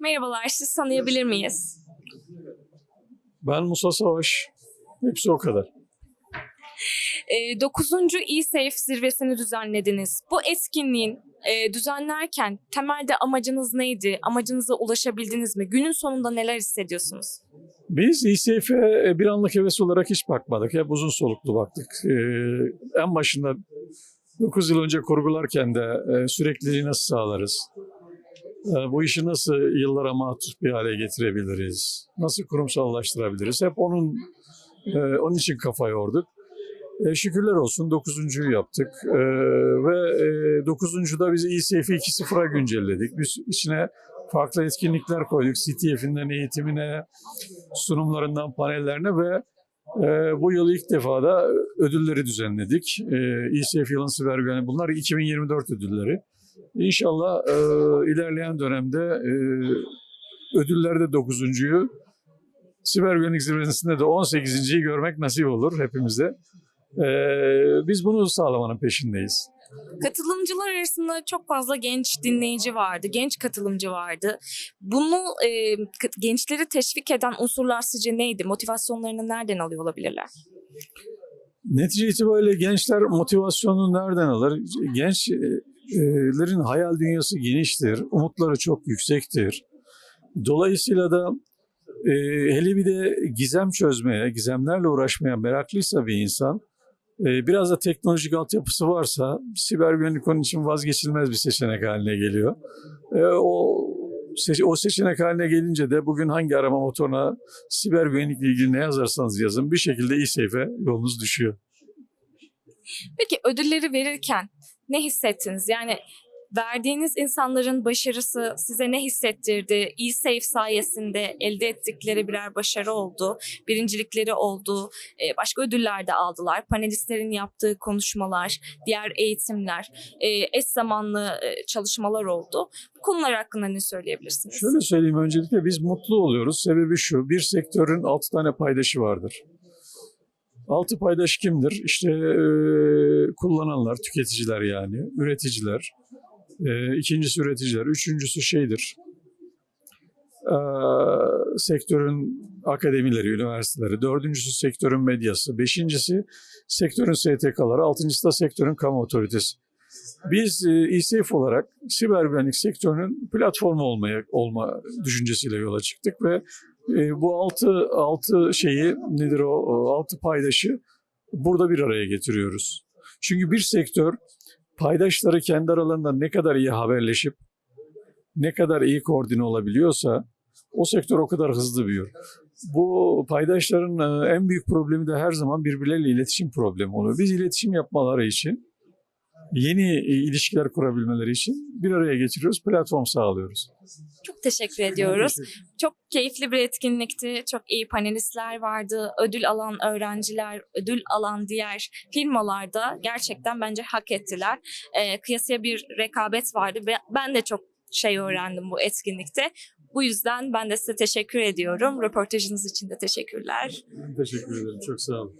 Merhabalar, siz tanıyabilir miyiz? Ben Musa Savaş. Hepsi o kadar. Ee, 9. E-Safe zirvesini düzenlediniz. Bu etkinliğin e, düzenlerken temelde amacınız neydi? Amacınıza ulaşabildiniz mi? Günün sonunda neler hissediyorsunuz? Biz İSF'e bir anlık heves olarak hiç bakmadık. Hep uzun soluklu baktık. Ee, en başında 9 yıl önce kurgularken de e, sürekliliği nasıl sağlarız? E, bu işi nasıl yıllara matuf bir hale getirebiliriz? Nasıl kurumsallaştırabiliriz? Hep onun e, onun için kafa yorduk. E, şükürler olsun 9.'yu yaptık. E, ve e, 9.da biz İSF'i 2.0'a güncelledik. Biz içine farklı etkinlikler koyduk. CTF'inden eğitimine, sunumlarından panellerine ve e, bu yıl ilk defa da ödülleri düzenledik. E, ECF yılın siber güvenliği bunlar 2024 ödülleri. İnşallah e, ilerleyen dönemde e, ödüllerde 9.yu siber güvenlik zirvesinde de 18.yi görmek nasip olur hepimize. E, biz bunu sağlamanın peşindeyiz. Katılımcılar arasında çok fazla genç dinleyici vardı, genç katılımcı vardı. Bunu e, gençleri teşvik eden unsurlar sizce neydi? Motivasyonlarını nereden alıyor olabilirler? Netice itibariyle gençler motivasyonunu nereden alır? Gençlerin hayal dünyası geniştir, umutları çok yüksektir. Dolayısıyla da e, hele bir de gizem çözmeye, gizemlerle uğraşmaya meraklıysa bir insan, e, biraz da teknolojik altyapısı varsa siber güvenlik onun için vazgeçilmez bir seçenek haline geliyor. E, o seç- o seçenek haline gelince de bugün hangi arama motoruna siber güvenlikle ilgili ne yazarsanız yazın bir şekilde e-safe'e yolunuz düşüyor. Peki ödülleri verirken ne hissettiniz? Yani verdiğiniz insanların başarısı size ne hissettirdi? E-Safe sayesinde elde ettikleri birer başarı oldu. Birincilikleri oldu. Ee, Başka ödüller de aldılar. Panelistlerin yaptığı konuşmalar, diğer eğitimler, e, eş zamanlı e, çalışmalar oldu. Bu konular hakkında ne söyleyebilirsiniz? Şöyle söyleyeyim öncelikle biz mutlu oluyoruz. Sebebi şu, bir sektörün altı tane paydaşı vardır. Altı paydaş kimdir? İşte e, kullananlar, tüketiciler yani, üreticiler. E, ikincisi üreticiler, üçüncüsü şeydir. E, sektörün akademileri, üniversiteleri, dördüncüsü sektörün medyası, beşincisi sektörün STK'ları, altıncısı da sektörün kamu otoritesi. Biz e, İSEF olarak siber güvenlik sektörünün platformu olmaya olma düşüncesiyle yola çıktık ve e, bu altı altı şeyi nedir o, altı paydaşı burada bir araya getiriyoruz. Çünkü bir sektör paydaşları kendi aralarında ne kadar iyi haberleşip ne kadar iyi koordine olabiliyorsa o sektör o kadar hızlı büyür. Bu paydaşların e, en büyük problemi de her zaman birbirleriyle iletişim problemi oluyor. Biz iletişim yapmaları için yeni e, ilişkiler kurabilmeleri için bir araya getiriyoruz, platform sağlıyoruz. Çok teşekkür ediyoruz. Çok keyifli bir etkinlikti. Çok iyi panelistler vardı. Ödül alan öğrenciler, ödül alan diğer firmalar da gerçekten bence hak ettiler. Ee, kıyasıya bir rekabet vardı ve ben de çok şey öğrendim bu etkinlikte. Bu yüzden ben de size teşekkür ediyorum. Röportajınız için de teşekkürler. Teşekkür ederim, çok sağ olun.